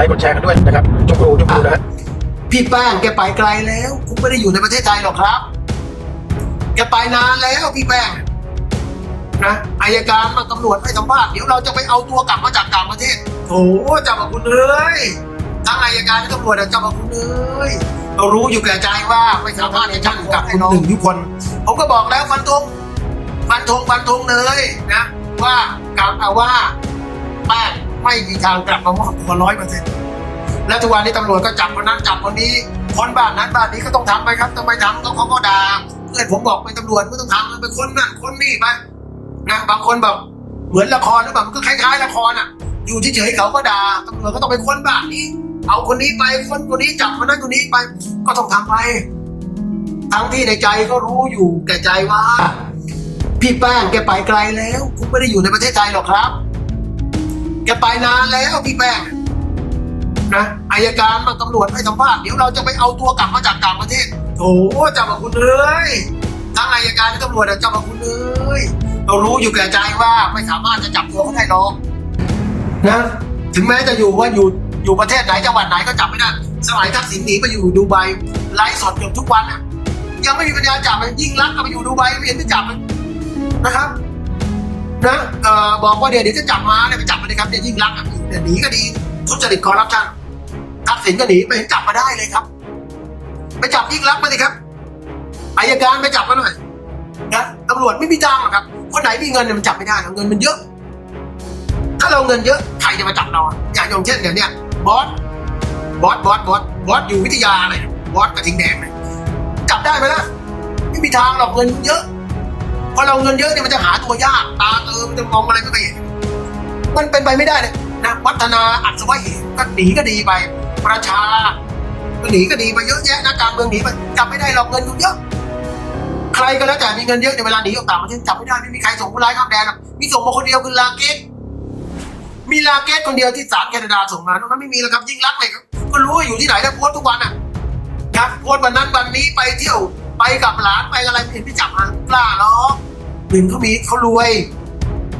ลค์กดแชร์กันด้วยนะครับจุกรูจุกรูนะฮะพี่แป้งแกไปไกลแล้วคุณไม่ได้อยู่ในประเทศไทยหรอกครับ แกไปนานแล้วพี่แป้งนะอายการมาตำรวจให้สัมภาษณ์เดี๋ยวเราจะไปเอาตัวกลับมาจากต่างประเทศโอ้เจ้าพระคุณเอ้ยทั้งอายการและตำรวจอะเจ้าพระคุณเอ้ยเรารู้อยู่แก่ใจว่าไม่สามารถจะชั่งกับคุณหนึ่งทุกคนผมก็บอกแล้วฟันธงฟันธงฟันธงเลยนะ ว่ากลับเอาว่าแป้ง ไม่มีทางกลับมามอบตัวร้อยเปอร์เซ็นต์แล้วทุกวันนี้ตำรวจก็จับคนนั้นจับคนนี้คนบ้านนั้นบ้านนี้ก็ต้องทำไปครับทำไมทำก็เขาก็ด่าเพื่อนผมบอกเป็นตำรวจไม่ต้องทำมันเป็นคนนั่นคนนี่ไปนะบางคนแบบเหมือนละครหรือเปล่ามันก็คล้ายๆละครอะ อยู่เฉยๆเขาก็ด่าตำรวจก็ต้องไปค้นบ้านนี้ เอาคนนี้ไปคนคนนี้จับคนนั้นคนนี้ไปก็ต้องทำไป ทั้งที่ในใจก็รู้อยู่แก่ใจว่า พี่แป้งแกไปไกลแล้วคุณไม่ได้อยู่ในประเทศไทยหรอกครับ แกไปนานแล้วพี่แป้งนะอายการมาตำรวจให้สัมภาษณ์เดี๋ยวเราจะไปเอาตัวกลับมาจากต่างประเทศโอ้เจ้าพระคุณเอ้ยทั้งอายการและตำรวจอะเจ้าคุณเอ้ยเรารู้อยู่แก่ใจว่าไม่สามารถจะจับตัวเขาได้หรอกนะถึงแม้จะอยู่ว่าอยู่อยู่ประเทศไหนจังหวัดไหนก็จับไม่ได้สมัยทักษิณหนีไปอยู่ดูไบไลฟ์สดเกือบทุกวันอะยังไม่มีปัญญาจับเลยยิ่งรักก็ไปอยู่ดูไบไม่เห็นไปจับเลยนะครับ นะเอ่อบอกว่าเดี๋ยวเดี๋ยวจะจับมาเนี่ยไปจับมาเลยครับเดี๋ยวยิ่งรักษณ์อะเดี๋ยวหนีก็ดีทุจริตคอร์รัปชันทักษิณก็หนีไปเห็นจับมาได้เลยครับ ไปจับยิ่งรักษณ์มาสิครับอายการไปจับมาหน่อยนะตำรวจไม่มีทางหรอกครับ คนไหนมีเงินเนี่ยมันจับไม่ได้หรอกเงินมันเยอะ ถ้าเราเงินเยอะใครจะมาจับเราอย่างอย่างเช่นเดี๋ยวเนี้ยบอสบอสบอสบอสบอสอยู่วิทยาเนี่ยบอสกระทิงแดงเนี่ยจับได้ไหมล่ะไม่มีทางหรอกเงินเยอะ พอเราเงินเยอะเนี่ยมันจะหาตัวยากตาเออมันจะมองอะไรไม่เห็นมันเป็นไปไม่ได้เลยนะวัฒนาอัศวะเหตุก็หนีก็ดีไป ประชาก็หนีก็ดีไปเยอะแยะนะการเมืองหนีไปจับไม่ได้หรอกเงินอยู่เยอะใครก็แล้วแต่มีเงินเยอะในเวลาหนีออกต่างประเทศจับไม่ได้ไม่มีใครส่งผู้ร้ายข้ามแดนหรอกมีส่งมาคนเดียวคือลาเกตมีลาเกตคนเดียวที่ศาลแคนาดาส่งมานอกนั้นไม่มีแล้วครับยิ่งรักเลยครับก็รู้ว่าอยู่ที่ไหนนะโพสทุกวันอะนะโพสวันนั้นวันนี้ไปเที่ยวไปกับหลานไปอะไรไม่เห็นที่จับมากล้าหรอก หนึ่งเขามีเขารวย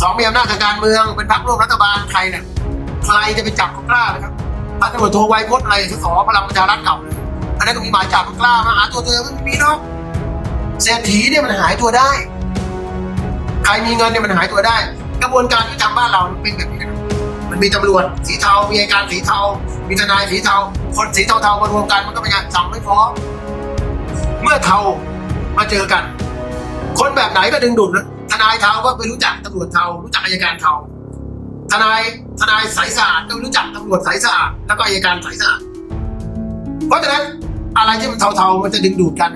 สองมีอำนาจทางการเมือง เป็นพรรคร่วมรัฐบาลใครเนี่ยใครจะไปจับก็กล้านะครับพันตำรวจโทไวยพจน์อะไรสสพลังประชารัฐเก่าเลยอันนั้นก็มีหมายจับก็กล้ามาหาตัวเธอไม่มีเนาะเศรษฐีเนี่ยมันหายตัวได้ ใครมีเงินเนี่ยมันหายตัวได้ กระบวนการที่ทำบ้านเราเป็นแบบนี้นะมันมีตำรวจสีเทา มีอัยการสีเทา มีทนายสีเทา คนสีเทาๆมารวมกันมันก็เป็นการสั่งไม่ฟ้องเมื่อเทามาเจอกัน ไหนก็ดึงดูดนะทนายเทาก็ไปรู้จักตำรวจเทารู้จักอายการเทาทนายทนายสายสะอาดก็รู้จักตำรวจสายสะอาดแล้วก็อายการสายสะอาดเพราะฉะนั้นอะไรที่มันเทาๆมันจะดึงดูดกัน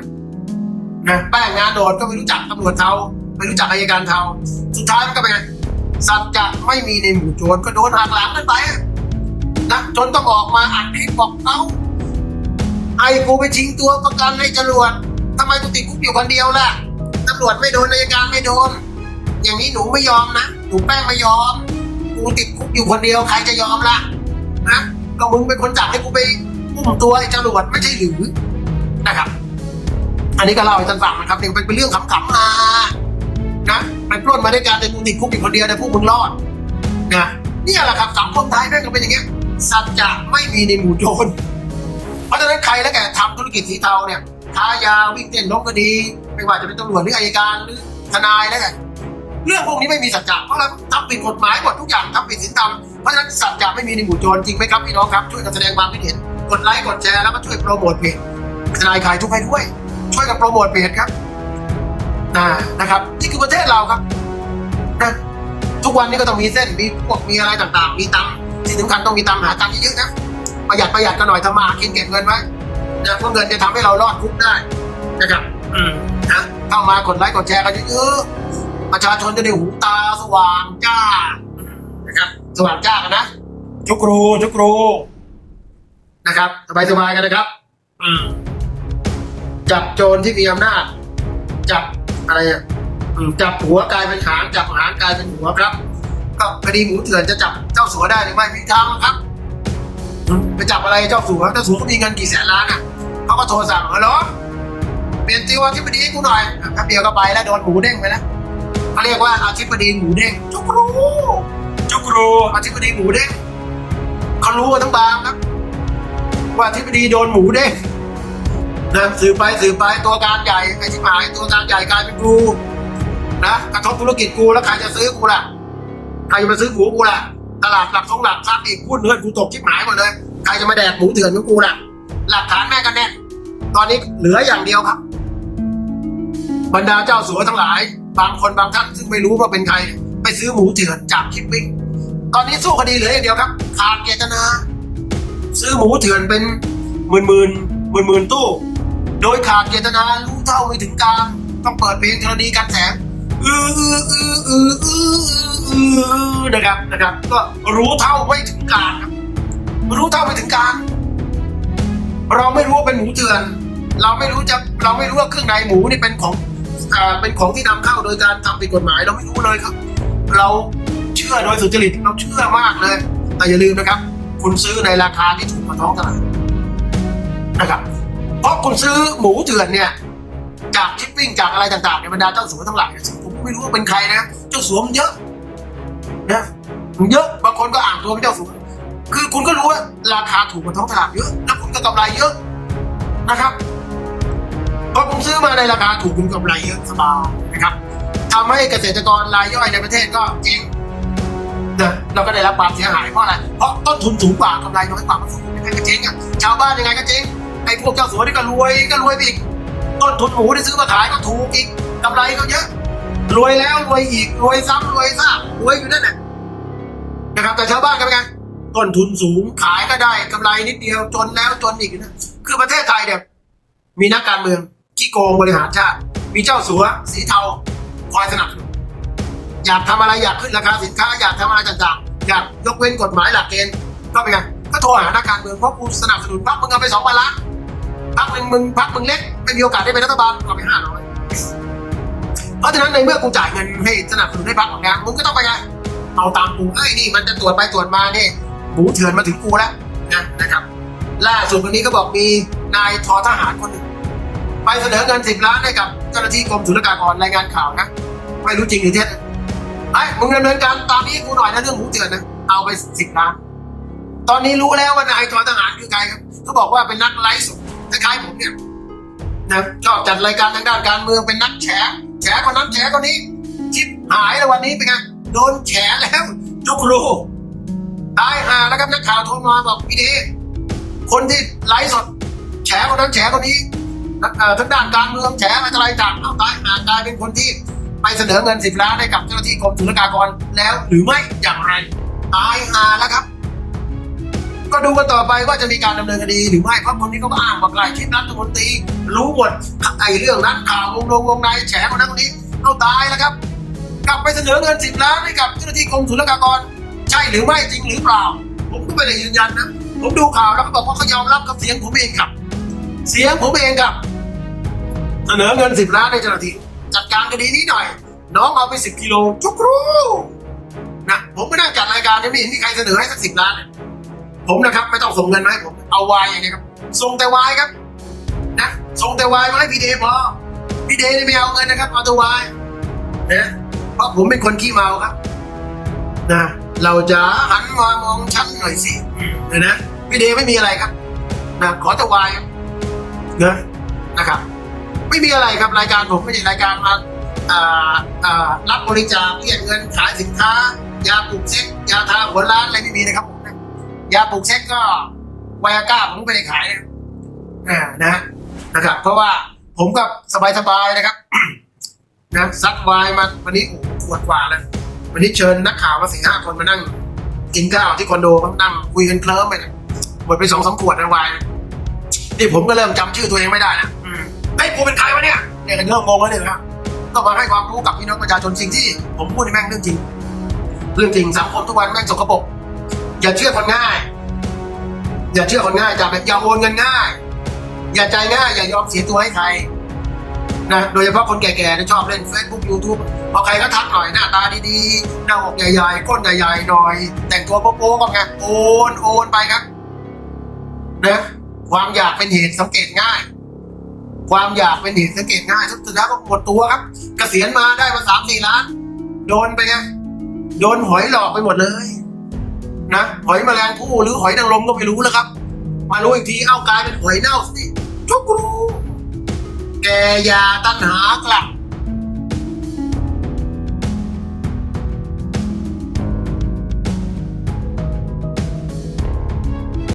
นะแป้งงานโดดก็ไม่รู้จักตำรวจเทาไม่รู้จักอายการเทาสุดท้ายมันก็เป็นไงสัจจะไม่มีในหมู่โจรก็โดนหักหลังกันไปนะจนต้องออกมาอัดคลิปบอกเอ้าไอ้กูไปชิงตัวประกันให้จรวดทำไมกูติดคุกอยู่คนเดียวล่ะำรวจไม่โดนอัยการไม่โดน อย่างนี้หนูไม่ยอมนะหนูแป้งไม่ยอมกูติดคุกอยู่คนเดียวใครจะยอมล่ะนะก็มึงเป็นคนจับให้กูไปอุ้มตัวไอ้จรวดไม่ใช่หรือนะครับ อันนี้ก็เล่าให้ท่านฟังนะครับนี่เป็นเรื่องขำๆมานะไปปล้นมาด้วยกันแต่กูติดคุกอยู่คนเดียวแต่พวกมึงรอดนะนี่แหละครับสังคมไทยแม่งก็เป็นอย่างเงี้ยสัจจะไม่มีในหมู่โจรเพราะฉะนั้นใครแล้วแกทำธุรกิจสีเทาเนี่ย ค้ายาวิ่งเต้นล้มคดี ไม่ว่าจะเป็นตำรวจหรืออายการหรือทนายแล้วกันเรื่องพวกนี้ไม่มีสัจจะเพราะเราทำผิดกฎหมายหมดทุกอย่างทำผิดศีลธรรมเพราะฉะนั้นสัจจะไม่มีในหมู่โจรจริงไหมครับพี่น้องครับช่วยกันแสดงความคิดเห็นกดไลค์กดแชร์แล้วก็ช่วยโปรโมทเพจทนายขายทุกให้ด้วย ช่วยกันโปรโมทเพจครับนะนะครับนี่คือประเทศเราครับนะทุกวันนี้ก็ต้องมีเส้นมีพวกมีอะไรต่างๆ มีตังค์ที่สำคัญต้องมีตังค์หาตังค์เยอะๆนะประหยัดประหยัดกันหน่อยทำมาหากินเก็บเงินไว้ นะเพราะเงินจะทำให้เรารอดคุกได้นะครับอืมนะเข้ามากดไลค์กดแชร์กันเยอะๆประชาชนจะได้หูตาสว่างจ้านะครับสว่างจ้ากันนะจุกรูจุกรูนะครับสบายสบายๆกันนะครับอืมจับโจรที่มีอำนาจ จับอะไรอะอืมจับหัวกลายเป็นหางจับหางกลายเป็นหัวครับก็คดีหมูเถื่อนจะจับเจ้าสัวได้หรือไม่มีทางหรอกครับ ไปจับอะไรเจ้าสัวเจ้าสัวก็มีเงินกี่แสนล้านอะเขาก็โทรสั่งฮัลโหลเปลี่ยนติวอธิบดีให้กูหน่อยอะแป๊บเดียวก็ไปแล้วโดนหมูเด้งไปแล้วเขาเรียกว่าอธิบดีหมูเด้งจุกรูจุกรูอธิบดีหมูเด้งเขารู้กันทั้งบางครับ ว่าทิบดีโดนหมูเด้งนะสืบไปสืบไปตัวการใหญ่ไอ้ที่หายตัวการใหญ่กลายเป็นกูนะกระทบธุรกิจกูแล้วใครจะซื้อกูล่ะใครจะมาซื้อหมูกูล่ะ ตลาดหลักของหลักทรัพย์อีกหุ้นเงินกูตกชิบหายหมดเลย ใครจะมาแดกหมูเถื่อนของกูล่ะ หลักฐานแม่กันแน่น ตอนนี้เหลืออย่างเดียวครับ บรรดาเจ้าสัวทั้งหลาย บางคนบางท่านซึ่งไม่รู้ว่าเป็นใคร ไปซื้อหมูเถื่อนจากคิปปิ้ง ตอนนี้สู้คดีเหลืออย่างเดียวครับ ขาดเจตนา ซื้อหมูเถื่อนเป็นหมื่นหมื่นหมื่นหมื่นตู้ โดยขาดเจตนารู้เท่าไม่ถึงการ ต้องเปิดเพลงธรณีกันแสงอืออืออืออืออืออือ นะครับนะครับ ก็รู้เท่าไม่ถึงการครับรู้เท่าไม่ถึงการ เราไม่รู้ว่าเป็นหมูเถื่อน เราไม่รู้จะเราไม่รู้ว่าเครื่องในหมูนี่เป็นของอ่าเป็นของที่นำเข้าโดยการทำผิดกฎหมายเราไม่รู้เลยครับ เราเชื่อโดยสุจริตเราเชื่อมากเลย แต่อย่าลืมนะครับ คุณซื้อในราคาที่ถูกกว่าท้องตลาดนะครับ เพราะคุณซื้อหมูเถื่อนเนี่ยจากชิปปิ้งจากอะไรต่างๆในบรรดาเจ้าสัวทั้งหลายนะผมไม่รู้ว่าเป็นใครนะเจ้าสัวมันเยอะ เยอะ บางคนก็อ่านตัวเป็นเจ้าสัวคือคุณก็รู้ว่าราคาถูกกว่าท้องตลาดเยอะ แล้วคุณก็กำไรเยอะนะครับพอผมซื้อมาในราคาถูกคุณกำไรเยอะสบายนะครับทำให้เกษตรกรรายย่อยในประเทศก็จริงนะเราก็ได้รับความเสียหายเพราะอะไร เพราะต้นทุนสูงกว่ากำไรน้อยกว่ามันสูงยังไงก็จริงอะ ชาวบ้านยังไงก็จริงไอ้พวกเจ้าสัวนี่ก็รวยก็รวยไปอีก ต้นทุนหมูที่ซื้อมาขายก็ถูกอีกกำไรก็เยอะ รวยแล้วรวยอีก รวยซ้ำรวยซ้ำรวยอยู่นั่นแหละ นะครับ แต่ชาวบ้านกันเป็นไงต้นทุนสูงขายก็ได้กำไรนิดเดียวจนแล้วจนอีกนะคือประเทศไทยเนี่ยมีนักการเมืองที่โกงบริหารชาติ มีเจ้าสัวสีเทาคอยสนับสนุนอยากทำอะไรอยากขึ้นราคาสินค้าอยากทำอะไรต่างๆ อยากยกเว้นกฎหมายหลักเกณฑ์ก็เป็นไงก็โทรหานักการเมืองเพราะกูสนับสนุนพรรคมึงเอาไปสองพันล้านพักหนึ่งมึงพักมึงเล็กไม่มีโอกาสได้เป็นรัฐบาลก็ไปห้าร้อยเพราะฉะนั้นในเมื่อกูจ่ายเงินให้สนับสนุนให้พักของงานมึงก็ต้องไปไง เอาตามกูเอ้ยนี่มันจะตรวจไปตรวจมาเนี่ยหมูเถื่อนมาถึงกูแล้วนะนะครับ ล่าสุดวันนี้ก็บอกมีนายทอทหารคนหนึ่งไปเสนอเงินสิบล้านให้กับเจ้าหน้าที่กรมศุลกากรรายงานข่าวนะไม่รู้จริงหรือเท็จไอ้มึงดำเนินการตามนี้กูหน่อยนะเรื่องหมูเถื่อนนะเอาไปสิบล้าน ตอนนี้รู้แล้วว่านายทอทหารคือใครครับเขาบอกว่าเป็นนักไลฟ์สดคล้ายๆผมเนี่ยนะชอบจัดรายการทางด้านการเมืองเป็นนักแฉแฉคนนั้นแฉคนนี้ชิบหายแล้ววันนี้เป็นไง โดนแฉแล้วทุกรูตายหาแล้วครับนักข่าวโทรมาบอกพี่เดคนที่ไลฟ์สด แฉคนนั้นแฉคนนี้นักทางด้านการเมืองแฉอะไรต่างๆเอาตายหากลายเป็นคนที่ไปเสนอเงินสิบล้านให้กับเจ้าหน้าที่กรมศุลกากรแล้วหรือไม่อย่างไร ตายหาแล้วครับ ก็ดูกันต่อไปว่าจะมีการดำเนินคดีหรือไม่เพราะคนนี้เขาก็อ้างว่าใกล้ชิดรัฐมนตรีรู้หมดไอ้เรื่องนั้นข่าววงลงวงในแฉคนนั้นคนนี้เอาตายแล้วครับ กลับไปเสนอเงินสิบล้านให้กับเจ้าหน้าที่กรมศุลกากร ใช่หรือไม่จริงหรือเปล่า ผมก็ไม่ได้ยืนยันนะ ผมดูข่าวแล้วเขาบอกว่าเขายอมรับกับเสียงผมเองครับ เสียงผมเองครับ เสนอเงินสิบล้านให้เจ้าหน้าที่จัดการคดีนี้หน่อย น้องเอาไปสิบกิโลจุกรูนะผมไม่นั่งจัดรายการยังไม่เห็นมีใครเสนอให้สักสิบล้าน ผมนะครับ ไม่ต้องส่งเงินมาให้ผมเอาวายอย่างนี้ครับส่งแต่วายครับนะส่งแต่วายมาให้พีเดพอพีเด่ไม่เอาเงินนะครับเอาแต่วายนะ เพราะผมเป็นคนขี้เมาครับ นะ เราจะหันมามองฉันหน่อยสิเดี๋ยวนะพี่เดไม่มีอะไรครับ นะขอแต่วายนะนะครับ ไม่มีอะไรครับรายการผมไม่ใช่รายการมาอรับบริจาคเรียกเงินขายสินค้า ยาปลุกเซ็กยาทาหัวล้านอะไรไม่มีนะครับผมยาปลูกเซ็กก็ไวอาก้าผมไม่ได้ขายนะนะนะครับ เพราะว่าผมก็สบายๆนะครับ นะซัดไวน์มาวันนี้โอ้ขวดกว่าแล้ววันนี้เชิญนักข่าวมาสี่ห้าคนมานั่งกินข้าวที่คอนโดเขานั่งคุยกันเคลิ้มไปเนี่ยหมดไปสองสามขวดนะไวน์นี่ผมก็เริ่มจำชื่อตัวเองไม่ได้นะไอ้กูเป็นใครวะเนี่ยเนี่ยเริ่มงงแล้วเนี่ยนะครับก็มาให้ความรู้กับพี่น้องประชาชนสิ่งที่ ผมพูดในแม่งเรื่องจริง เรื่องจริงสังคมทุกวันแม่งสกปรกอย่าเชื่อคนง่าย อย่าเชื่อคนง่ายจับแบบอย่าโอนเงินง่าย อย่าใจง่ายอย่ายอมเสียตัวให้ใคร นะโดยเฉพาะคนแก่ๆที่ชอบเล่น Facebook YouTube พอใครก็ทักหน่อยหน้าตาดีๆหน้าอกใหญ่ๆก้นใหญ่ๆหน่อย แต่งตัวโป๊ะๆก็ไงโอนโอนไปครับนะความอยากเป็นเหตุสังเกตง่าย ความอยากเป็นเหตุสังเกตง่ายสุดท้ายก็หมดตัวครับ เกษียณมาได้มาสามสี่ล้าน โดนไปไงโดนหอยหลอกไปหมดเลยนะหอยแมลงภู่หรือหอยนางรมก็ไม่รู้แล้วครับ มารู้อีกทีเอากลายเป็นหอยเน่าสิทุกรู้ แกยาตั้งหากลับ